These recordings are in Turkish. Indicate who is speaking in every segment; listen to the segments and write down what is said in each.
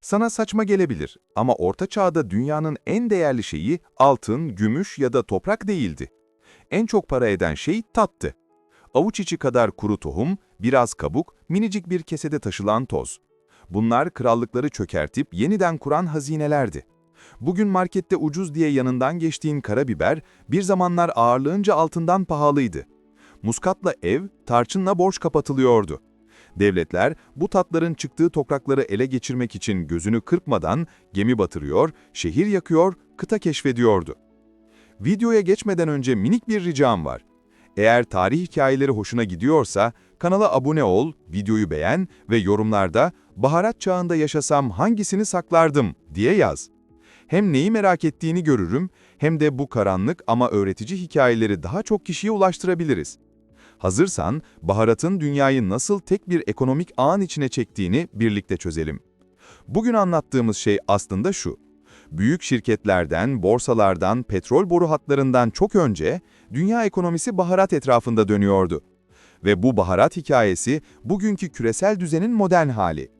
Speaker 1: Sana saçma gelebilir ama Orta Çağ'da dünyanın en değerli şeyi altın, gümüş ya da toprak değildi. En çok para eden şey tattı. Avuç içi kadar kuru tohum, biraz kabuk, minicik bir kesede taşılan toz. Bunlar krallıkları çökertip yeniden kuran hazinelerdi. Bugün markette ucuz diye yanından geçtiğin karabiber, bir zamanlar ağırlığınca altından pahalıydı. Muskatla ev, tarçınla borç kapatılıyordu. Devletler bu tatların çıktığı toprakları ele geçirmek için gözünü kırpmadan gemi batırıyor, şehir yakıyor, kıta keşfediyordu. Videoya geçmeden önce minik bir ricam var. Eğer tarih hikayeleri hoşuna gidiyorsa kanala abone ol, videoyu beğen ve yorumlarda baharat çağında yaşasam hangisini saklardım diye yaz. Hem neyi merak ettiğini görürüm hem de bu karanlık ama öğretici hikayeleri daha çok kişiye ulaştırabiliriz. Hazırsan, baharatın dünyayı nasıl tek bir ekonomik ağın içine çektiğini birlikte çözelim. Bugün anlattığımız şey aslında şu. Büyük şirketlerden, borsalardan, petrol boru hatlarından çok önce dünya ekonomisi baharat etrafında dönüyordu. Ve bu baharat hikayesi bugünkü küresel düzenin modern hali.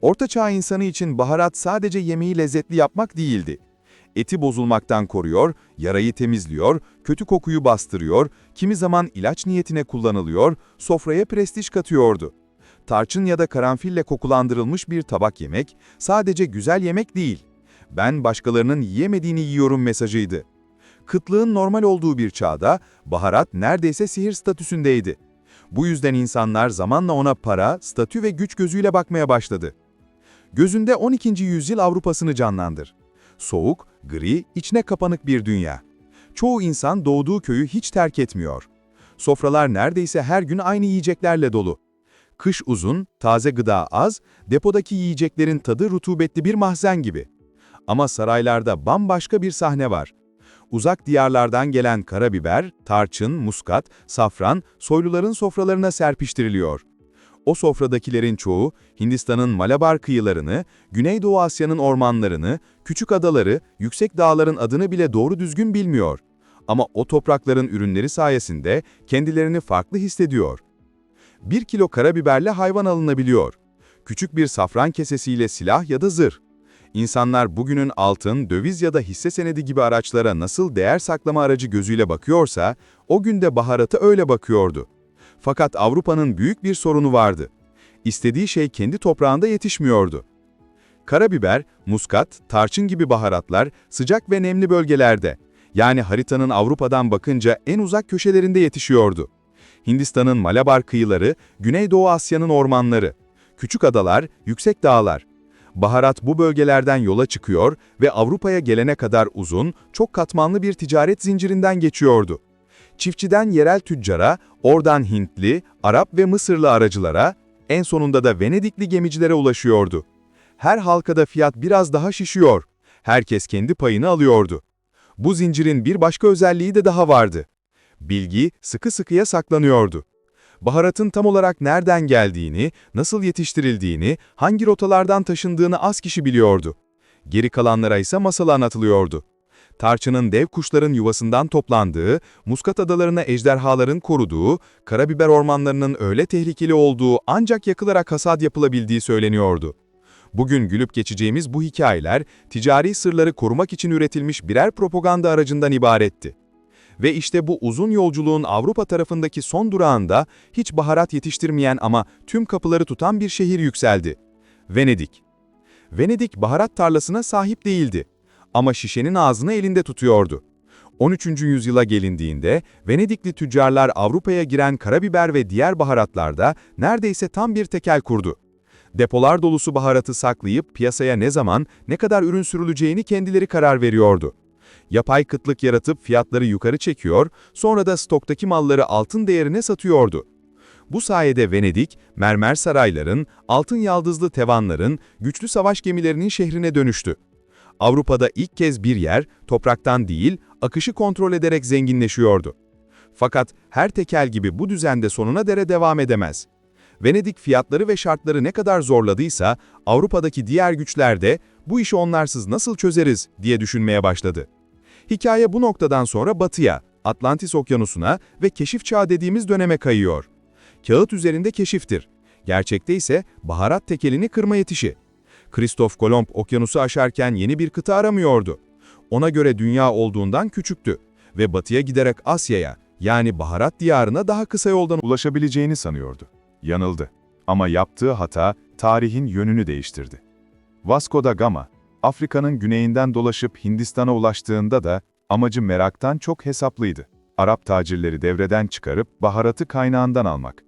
Speaker 1: Orta Çağ insanı için baharat sadece yemeği lezzetli yapmak değildi. Eti bozulmaktan koruyor, yarayı temizliyor, kötü kokuyu bastırıyor, kimi zaman ilaç niyetine kullanılıyor, sofraya prestij katıyordu. Tarçın ya da karanfille kokulandırılmış bir tabak yemek, sadece güzel yemek değil. Ben başkalarının yiyemediğini yiyorum mesajıydı. Kıtlığın normal olduğu bir çağda, baharat neredeyse sihir statüsündeydi. Bu yüzden insanlar zamanla ona para, statü ve güç gözüyle bakmaya başladı. Gözünde 12. yüzyıl Avrupa'sını canlandır. Soğuk, gri, içine kapanık bir dünya. Çoğu insan doğduğu köyü hiç terk etmiyor. Sofralar neredeyse her gün aynı yiyeceklerle dolu. Kış uzun, taze gıda az, depodaki yiyeceklerin tadı rutubetli bir mahzen gibi. Ama saraylarda bambaşka bir sahne var. Uzak diyarlardan gelen karabiber, tarçın, muskat, safran, soyluların sofralarına serpiştiriliyor. O sofradakilerin çoğu Hindistan'ın Malabar kıyılarını, Güneydoğu Asya'nın ormanlarını, küçük adaları, yüksek dağların adını bile doğru düzgün bilmiyor. Ama o toprakların ürünleri sayesinde kendilerini farklı hissediyor. Bir kilo karabiberle hayvan alınabiliyor. Küçük bir safran kesesiyle silah ya da zırh. İnsanlar bugünün altın, döviz ya da hisse senedi gibi araçlara nasıl değer saklama aracı gözüyle bakıyorsa, o günde baharata öyle bakıyordu. Fakat Avrupa'nın büyük bir sorunu vardı. İstediği şey kendi toprağında yetişmiyordu. Karabiber, muskat, tarçın gibi baharatlar sıcak ve nemli bölgelerde, yani haritanın Avrupa'dan bakınca en uzak köşelerinde yetişiyordu. Hindistan'ın Malabar kıyıları, Güneydoğu Asya'nın ormanları, küçük adalar, yüksek dağlar. Baharat bu bölgelerden yola çıkıyor ve Avrupa'ya gelene kadar uzun, çok katmanlı bir ticaret zincirinden geçiyordu. Çiftçiden yerel tüccara, oradan Hintli, Arap ve Mısırlı aracılara, en sonunda da Venedikli gemicilere ulaşıyordu. Her halkada fiyat biraz daha şişiyor. Herkes kendi payını alıyordu. Bu zincirin bir başka özelliği de daha vardı. Bilgi sıkı sıkıya saklanıyordu. Baharatın tam olarak nereden geldiğini, nasıl yetiştirildiğini, hangi rotalardan taşındığını az kişi biliyordu. Geri kalanlara ise masal anlatılıyordu tarçının dev kuşların yuvasından toplandığı, Muskat adalarına ejderhaların koruduğu, karabiber ormanlarının öyle tehlikeli olduğu ancak yakılarak hasat yapılabildiği söyleniyordu. Bugün gülüp geçeceğimiz bu hikayeler, ticari sırları korumak için üretilmiş birer propaganda aracından ibaretti. Ve işte bu uzun yolculuğun Avrupa tarafındaki son durağında hiç baharat yetiştirmeyen ama tüm kapıları tutan bir şehir yükseldi. Venedik. Venedik baharat tarlasına sahip değildi ama şişenin ağzını elinde tutuyordu. 13. yüzyıla gelindiğinde Venedikli tüccarlar Avrupa'ya giren karabiber ve diğer baharatlarda neredeyse tam bir tekel kurdu. Depolar dolusu baharatı saklayıp piyasaya ne zaman, ne kadar ürün sürüleceğini kendileri karar veriyordu. Yapay kıtlık yaratıp fiyatları yukarı çekiyor, sonra da stoktaki malları altın değerine satıyordu. Bu sayede Venedik, mermer sarayların, altın yaldızlı tevanların, güçlü savaş gemilerinin şehrine dönüştü. Avrupa'da ilk kez bir yer, topraktan değil, akışı kontrol ederek zenginleşiyordu. Fakat her tekel gibi bu düzende sonuna dere devam edemez. Venedik fiyatları ve şartları ne kadar zorladıysa, Avrupa'daki diğer güçler de bu işi onlarsız nasıl çözeriz diye düşünmeye başladı. Hikaye bu noktadan sonra batıya, Atlantis Okyanusu'na ve keşif çağı dediğimiz döneme kayıyor. Kağıt üzerinde keşiftir. Gerçekte ise baharat tekelini kırma yetişi. Kristof Kolomb okyanusu aşarken yeni bir kıta aramıyordu. Ona göre dünya olduğundan küçüktü ve batıya giderek Asya'ya, yani baharat diyarına daha kısa yoldan
Speaker 2: ulaşabileceğini sanıyordu. Yanıldı. Ama yaptığı hata tarihin yönünü değiştirdi. Vasco da Gama, Afrika'nın güneyinden dolaşıp Hindistan'a ulaştığında da amacı meraktan çok hesaplıydı. Arap tacirleri devreden çıkarıp baharatı kaynağından almak.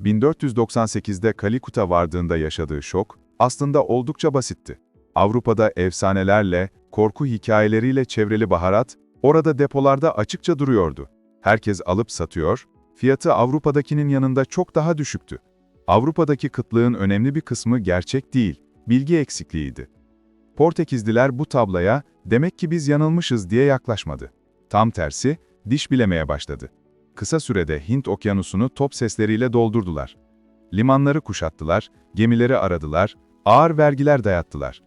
Speaker 2: 1498'de Kalikut'a vardığında yaşadığı şok aslında oldukça basitti. Avrupa'da efsanelerle, korku hikayeleriyle çevrili baharat orada depolarda açıkça duruyordu. Herkes alıp satıyor, fiyatı Avrupa'dakinin yanında çok daha düşüktü. Avrupa'daki kıtlığın önemli bir kısmı gerçek değil, bilgi eksikliğiydi. Portekizliler bu tablaya, demek ki biz yanılmışız diye yaklaşmadı. Tam tersi, diş bilemeye başladı. Kısa sürede Hint okyanusunu top sesleriyle doldurdular. Limanları kuşattılar, gemileri aradılar, ağır vergiler dayattılar.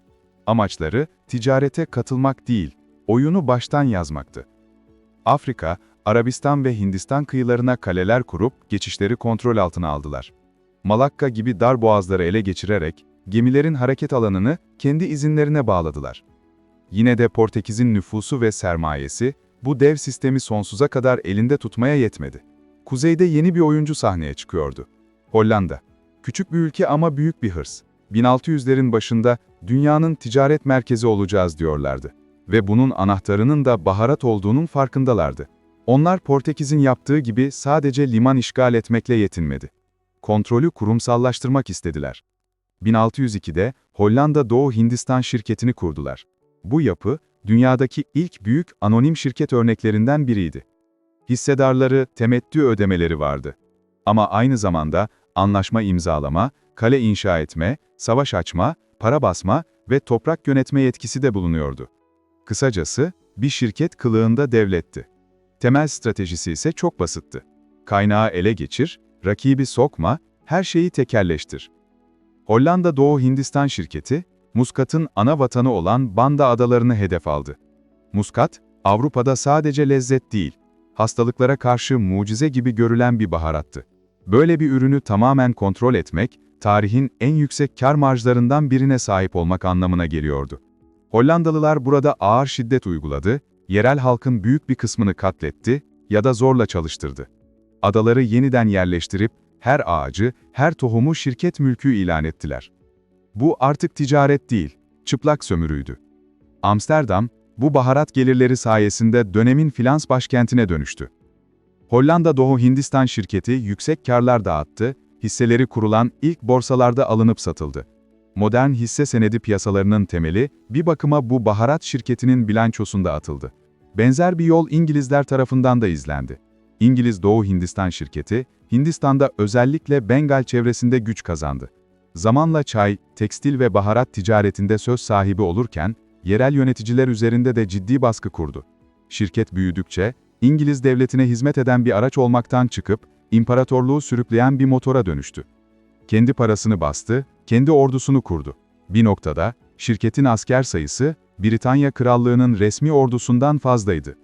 Speaker 2: Amaçları ticarete katılmak değil, oyunu baştan yazmaktı. Afrika, Arabistan ve Hindistan kıyılarına kaleler kurup geçişleri kontrol altına aldılar. Malakka gibi dar boğazları ele geçirerek gemilerin hareket alanını kendi izinlerine bağladılar. Yine de Portekiz'in nüfusu ve sermayesi bu dev sistemi sonsuza kadar elinde tutmaya yetmedi. Kuzeyde yeni bir oyuncu sahneye çıkıyordu. Hollanda. Küçük bir ülke ama büyük bir hırs. 1600'lerin başında dünyanın ticaret merkezi olacağız diyorlardı. Ve bunun anahtarının da baharat olduğunun farkındalardı. Onlar Portekiz'in yaptığı gibi sadece liman işgal etmekle yetinmedi. Kontrolü kurumsallaştırmak istediler. 1602'de Hollanda Doğu Hindistan şirketini kurdular. Bu yapı, dünyadaki ilk büyük anonim şirket örneklerinden biriydi. Hissedarları, temettü ödemeleri vardı. Ama aynı zamanda anlaşma imzalama, kale inşa etme, savaş açma, para basma ve toprak yönetme yetkisi de bulunuyordu. Kısacası, bir şirket kılığında devletti. Temel stratejisi ise çok basitti. Kaynağı ele geçir, rakibi sokma, her şeyi tekerleştir. Hollanda Doğu Hindistan şirketi, Muskat'ın ana vatanı olan Banda Adalarını hedef aldı. Muskat, Avrupa'da sadece lezzet değil, hastalıklara karşı mucize gibi görülen bir baharattı. Böyle bir ürünü tamamen kontrol etmek, tarihin en yüksek kar marjlarından birine sahip olmak anlamına geliyordu. Hollandalılar burada ağır şiddet uyguladı, yerel halkın büyük bir kısmını katletti ya da zorla çalıştırdı. Adaları yeniden yerleştirip her ağacı, her tohumu şirket mülkü ilan ettiler. Bu artık ticaret değil, çıplak sömürüydü. Amsterdam, bu baharat gelirleri sayesinde dönemin finans başkentine dönüştü. Hollanda Doğu Hindistan şirketi yüksek karlar dağıttı, hisseleri kurulan ilk borsalarda alınıp satıldı. Modern hisse senedi piyasalarının temeli, bir bakıma bu baharat şirketinin bilançosunda atıldı. Benzer bir yol İngilizler tarafından da izlendi. İngiliz Doğu Hindistan şirketi, Hindistan'da özellikle Bengal çevresinde güç kazandı. Zamanla çay, tekstil ve baharat ticaretinde söz sahibi olurken, yerel yöneticiler üzerinde de ciddi baskı kurdu. Şirket büyüdükçe, İngiliz devletine hizmet eden bir araç olmaktan çıkıp, imparatorluğu sürükleyen bir motora dönüştü. Kendi parasını bastı, kendi ordusunu kurdu. Bir noktada, şirketin asker sayısı, Britanya Krallığı'nın resmi ordusundan fazlaydı.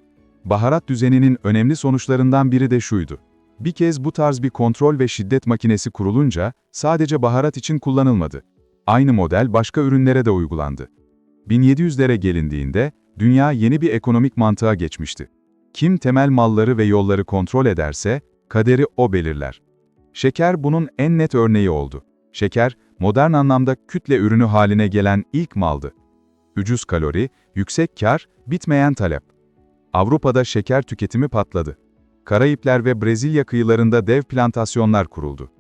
Speaker 2: Baharat düzeninin önemli sonuçlarından biri de şuydu. Bir kez bu tarz bir kontrol ve şiddet makinesi kurulunca, sadece baharat için kullanılmadı. Aynı model başka ürünlere de uygulandı. 1700'lere gelindiğinde, dünya yeni bir ekonomik mantığa geçmişti. Kim temel malları ve yolları kontrol ederse, kaderi o belirler. Şeker bunun en net örneği oldu. Şeker, modern anlamda kütle ürünü haline gelen ilk maldı. Ucuz kalori, yüksek kar, bitmeyen talep. Avrupa'da şeker tüketimi patladı. Karayipler ve Brezilya kıyılarında dev plantasyonlar kuruldu.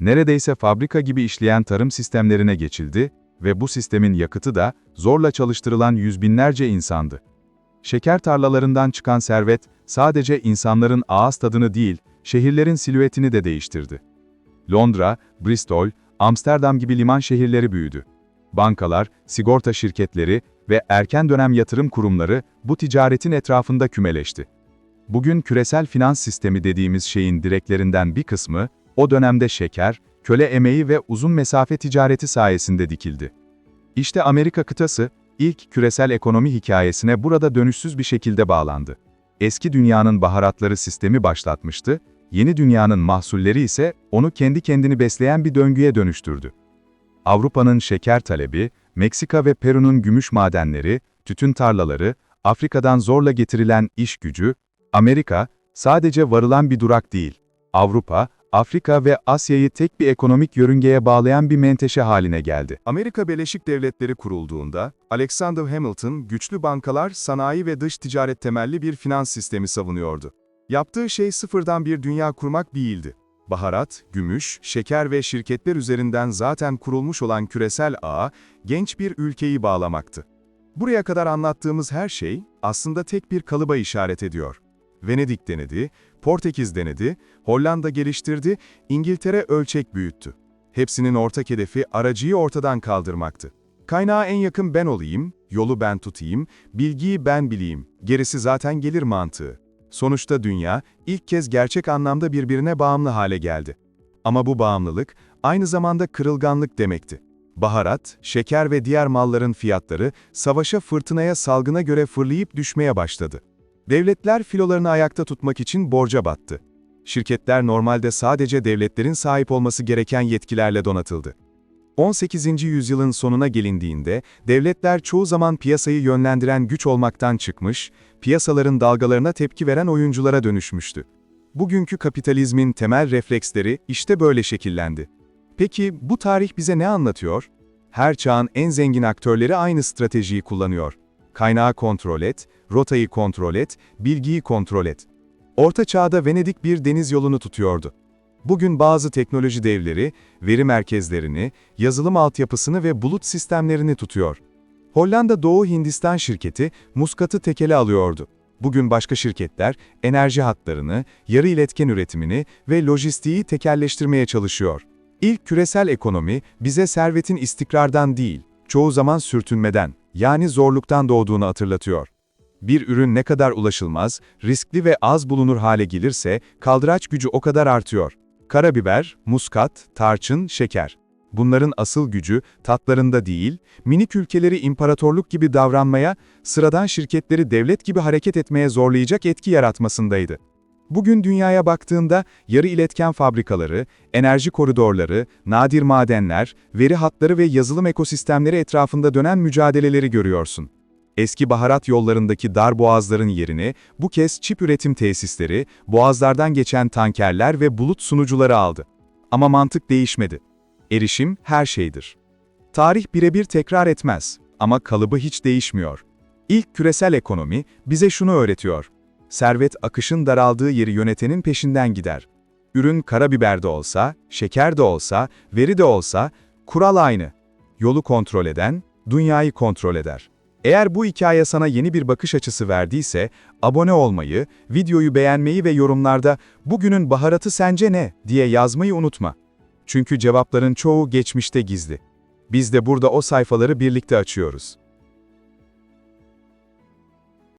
Speaker 2: Neredeyse fabrika gibi işleyen tarım sistemlerine geçildi ve bu sistemin yakıtı da zorla çalıştırılan yüz binlerce insandı. Şeker tarlalarından çıkan servet sadece insanların ağız tadını değil, şehirlerin silüetini de değiştirdi. Londra, Bristol, Amsterdam gibi liman şehirleri büyüdü. Bankalar, sigorta şirketleri ve erken dönem yatırım kurumları bu ticaretin etrafında kümeleşti. Bugün küresel finans sistemi dediğimiz şeyin direklerinden bir kısmı, o dönemde şeker, köle emeği ve uzun mesafe ticareti sayesinde dikildi. İşte Amerika kıtası, ilk küresel ekonomi hikayesine burada dönüşsüz bir şekilde bağlandı. Eski dünyanın baharatları sistemi başlatmıştı, yeni dünyanın mahsulleri ise onu kendi kendini besleyen bir döngüye dönüştürdü. Avrupa'nın şeker talebi, Meksika ve Peru'nun gümüş madenleri, tütün tarlaları, Afrika'dan zorla getirilen iş gücü, Amerika, sadece varılan bir durak değil. Avrupa, Afrika ve Asya'yı tek bir ekonomik yörüngeye bağlayan bir menteşe haline geldi.
Speaker 3: Amerika Birleşik Devletleri kurulduğunda, Alexander Hamilton, güçlü bankalar, sanayi ve dış ticaret temelli bir finans sistemi savunuyordu. Yaptığı şey sıfırdan bir dünya kurmak değildi. Baharat, gümüş, şeker ve şirketler üzerinden zaten kurulmuş olan küresel ağ, genç bir ülkeyi bağlamaktı. Buraya kadar anlattığımız her şey, aslında tek bir kalıba işaret ediyor. Venedik denedi, Portekiz denedi, Hollanda geliştirdi, İngiltere ölçek büyüttü. Hepsinin ortak hedefi aracıyı ortadan kaldırmaktı. Kaynağa en yakın ben olayım, yolu ben tutayım, bilgiyi ben bileyim, gerisi zaten gelir mantığı. Sonuçta dünya, ilk kez gerçek anlamda birbirine bağımlı hale geldi. Ama bu bağımlılık, aynı zamanda kırılganlık demekti. Baharat, şeker ve diğer malların fiyatları, savaşa fırtınaya salgına göre fırlayıp düşmeye başladı. Devletler filolarını ayakta tutmak için borca battı. Şirketler normalde sadece devletlerin sahip olması gereken yetkilerle donatıldı. 18. yüzyılın sonuna gelindiğinde, devletler çoğu zaman piyasayı yönlendiren güç olmaktan çıkmış, piyasaların dalgalarına tepki veren oyunculara dönüşmüştü. Bugünkü kapitalizmin temel refleksleri işte böyle şekillendi. Peki bu tarih bize ne anlatıyor? Her çağın en zengin aktörleri aynı stratejiyi kullanıyor. Kaynağı kontrol et, rotayı kontrol et, bilgiyi kontrol et. Orta Çağ'da Venedik bir deniz yolunu tutuyordu. Bugün bazı teknoloji devleri, veri merkezlerini, yazılım altyapısını ve bulut sistemlerini tutuyor. Hollanda Doğu Hindistan şirketi Muskat'ı tekele alıyordu. Bugün başka şirketler enerji hatlarını, yarı iletken üretimini ve lojistiği tekelleştirmeye çalışıyor. İlk küresel ekonomi bize servetin istikrardan değil, çoğu zaman sürtünmeden, yani zorluktan doğduğunu hatırlatıyor. Bir ürün ne kadar ulaşılmaz, riskli ve az bulunur hale gelirse kaldıraç gücü o kadar artıyor. Karabiber, muskat, tarçın, şeker. Bunların asıl gücü tatlarında değil, minik ülkeleri imparatorluk gibi davranmaya, sıradan şirketleri devlet gibi hareket etmeye zorlayacak etki yaratmasındaydı. Bugün dünyaya baktığında yarı iletken fabrikaları, enerji koridorları, nadir madenler, veri hatları ve yazılım ekosistemleri etrafında dönen mücadeleleri görüyorsun. Eski baharat yollarındaki dar boğazların yerini bu kez çip üretim tesisleri, boğazlardan geçen tankerler ve bulut sunucuları aldı. Ama mantık değişmedi. Erişim her şeydir. Tarih birebir tekrar etmez ama kalıbı hiç değişmiyor. İlk küresel ekonomi bize şunu öğretiyor. Servet akışın daraldığı yeri yönetenin peşinden gider. Ürün karabiber de olsa, şeker de olsa, veri de olsa, kural aynı. Yolu kontrol eden, dünyayı kontrol eder. Eğer bu hikaye sana yeni bir bakış açısı verdiyse, abone olmayı, videoyu beğenmeyi ve yorumlarda bugünün baharatı sence ne diye yazmayı unutma. Çünkü cevapların çoğu geçmişte gizli. Biz de burada o sayfaları birlikte açıyoruz.